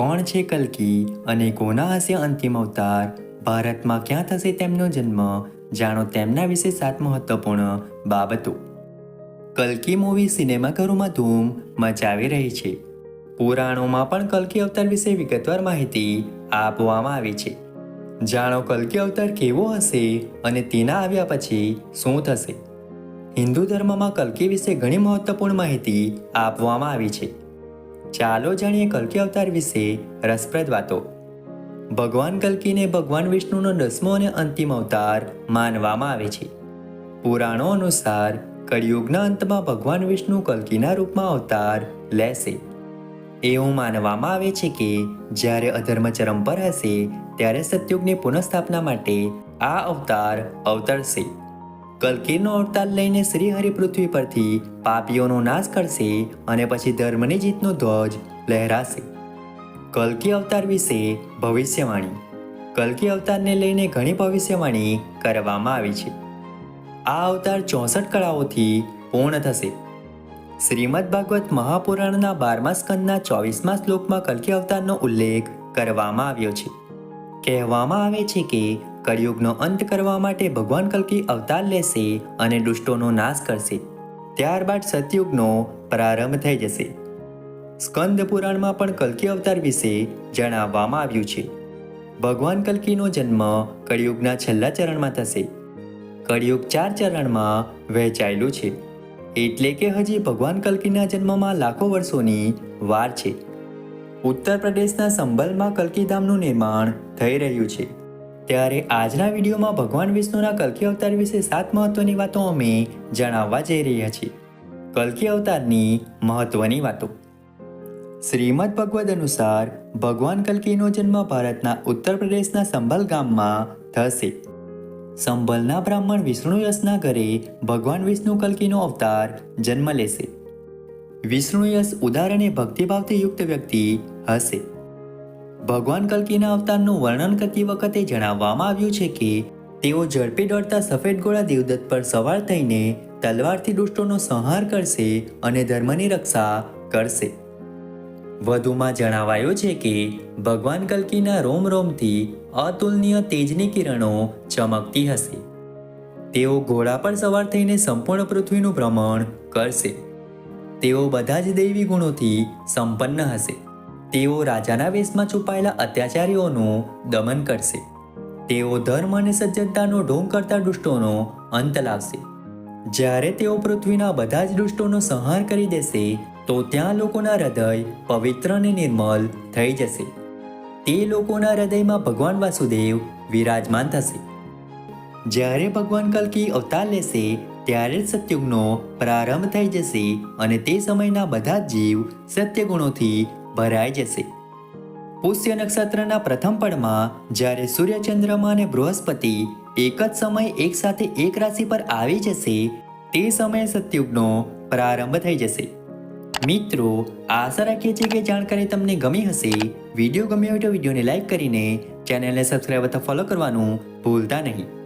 કોણ છે કલ્કી અને કોના હશે અંતિમ અવતાર? ભારતમાં ક્યાં થશે તેમનો જન્મ? જાણો તેમના વિશે સાત મહત્વપૂર્ણ બાબતો. કલ્કી મૂવી સિનેમાઘરોમાં ધૂમ મચાવી રહી છે. પુરાણોમાં પણ કલ્કી અવતાર વિશે વિગતવાર માહિતી આપવામાં આવી છે. જાણો કલ્કી અવતાર કેવો હશે અને તેના આવ્યા પછી શું થશે? હિન્દુ ધર્મમાં કલ્કી વિશે ઘણી મહત્વપૂર્ણ માહિતી આપવામાં આવી છે. ચાલો જાણીએ કલ્કી અવતાર વિશે રસપ્રદ વાતો. ભગવાન કલ્કીને ભગવાન વિષ્ણુનો દસમો અને અંતિમ અવતાર માનવામાં આવે છે. પુરાણો અનુસાર કળિયુગના અંતમાં ભગવાન વિષ્ણુ કલ્કીના રૂપમાં અવતાર લેશે. એવું માનવામાં આવે છે કે જ્યારે અધર્મ ચરમ પર હશે, ત્યારે સત્યુગની પુનઃસ્થાપના માટે આ અવતાર અવતરશે. કલ્કીનો અવતાર લઈને શ્રીહરિ પૃથ્વી પરથી પાપીઓનો નાશ કરશે અને પછી ધર્મની જીતનો ધ્વજ લહેરાશે. કલ્કી અવતાર વિશે ભવિષ્યવાણી. કલ્કી અવતારને લઈને ઘણી ભવિષ્યવાણી કરવામાં આવી છે. આ અવતાર ચોસઠ કળાઓથી પૂર્ણ થશે. શ્રીમદ ભાગવત મહાપુરાણના બારમા સ્કંદના ચોવીસમા શ્લોકમાં કલ્કી અવતારનો ઉલ્લેખ કરવામાં આવ્યો છે. કહેવામાં આવે છે કે કળિયુગનો અંત કરવા માટે ભગવાન કલ્કી અવતાર લેશે અને દુષ્ટોનો નાશ કરશે. ત્યારબાદ સતયુગનો પ્રારંભ થઈ જશે. સ્કંદ પુરાણમાં પણ કલ્કી અવતાર વિશે જણાવવામાં આવ્યું છે. ભગવાન કલ્કીનો જન્મ કળિયુગના છેલ્લા ચરણમાં થશે. કળિયુગ ચાર ચરણમાં વહેંચાયેલું છે. એટલે કે હજી ભગવાન કલ્કીના જન્મમાં લાખો વર્ષોની વાર છે. ઉત્તર પ્રદેશના સંભલમાં કલ્કીધામનું નિર્માણ થઈ રહ્યું છે. ત્યારે આજના વિડીયોમાં ભગવાન વિષ્ણુના કલ્કી અવતાર વિશે સાત મહત્વની વાતો અમે જણાવવા જઈ રહ્યા છીએ. કલ્કી અવતારની મહત્વની વાતો. શ્રીમદ ભગવદ અનુસાર ભગવાન કલ્કીનો જન્મ ભારતના ઉત્તર પ્રદેશના સંભલ ગામમાં થશે. સંભલના બ્રાહ્મણ વિષ્ણુ યશના ઘરે ભગવાન વિષ્ણુ કલ્કીનો અવતાર જન્મ લેશે. વિષ્ણુ યશ ઉદાર અને ભક્તિભાવથી યુક્ત વ્યક્તિ હશે. ભગવાન કલ્કીના અવતારનું વર્ણન કરતી વખતે જણાવવામાં આવ્યું છે કે, તેઓ ઝડપી દોડતા સફેદ ઘોડા દેવદત્ત પર સવાર થઈને તલવારથી દુષ્ટોનો સંહાર કરશે અને ધર્મની રક્ષા કરશે. વધુમાં જણાવાયું છે કે, ભગવાન કલ્કીના રોમ રોમથી અતુલનીય તેજની કિરણો ચમકતી હશે. તેઓ ઘોડા પર સવાર થઈને સંપૂર્ણ પૃથ્વીનું ભ્રમણ કરશે. તેઓ બધા જ દૈવી ગુણોથી સંપન્ન હશે. તેઓ રાજાના વેશમાં છુપાયેલા અત્યાચારીઓનું દમન કરશે. તેઓ ધર્મ અને સજ્જનતાનો ઢોંગ કરતા દુષ્ટોનો અંત લાવશે. જ્યારે તેઓ પૃથ્વીના બધા જ દુષ્ટોનો સંહાર કરી દેશે, તો ત્યાં લોકોના હૃદય પવિત્ર અને નિર્મલ થઈ જશે. તે લોકોના હૃદયમાં ભગવાન વાસુદેવ વિરાજમાન થશે. જ્યારે ભગવાન કલ્કી અવતાર લેશે, ત્યારે જ સત્યુગનો પ્રારંભ થઈ જશે અને તે સમયના બધા જ જીવ સત્ય ગુણોથી ભરાઈ જશે. પુષ્ય નક્ષત્રના પ્રથમ પળમાં જ્યારે સૂર્ય ચંદ્રમા અને બૃહસ્પતિ એક જ સમયે એક સાથે એક રાશિ પર આવી જશે, તે સમયે સતયુગનો પ્રારંભ થઈ જશે. મિત્રો, આશા રાખીએ છીએ કે જાણકારી તમને ગમી હશે. વીડિયો ગમ્યો હોય તો વિડીયોને લાઇક કરીને ચેનલને સબસ્ક્રાઈબ અથવા ફોલો કરવાનું ભૂલતા નહીં.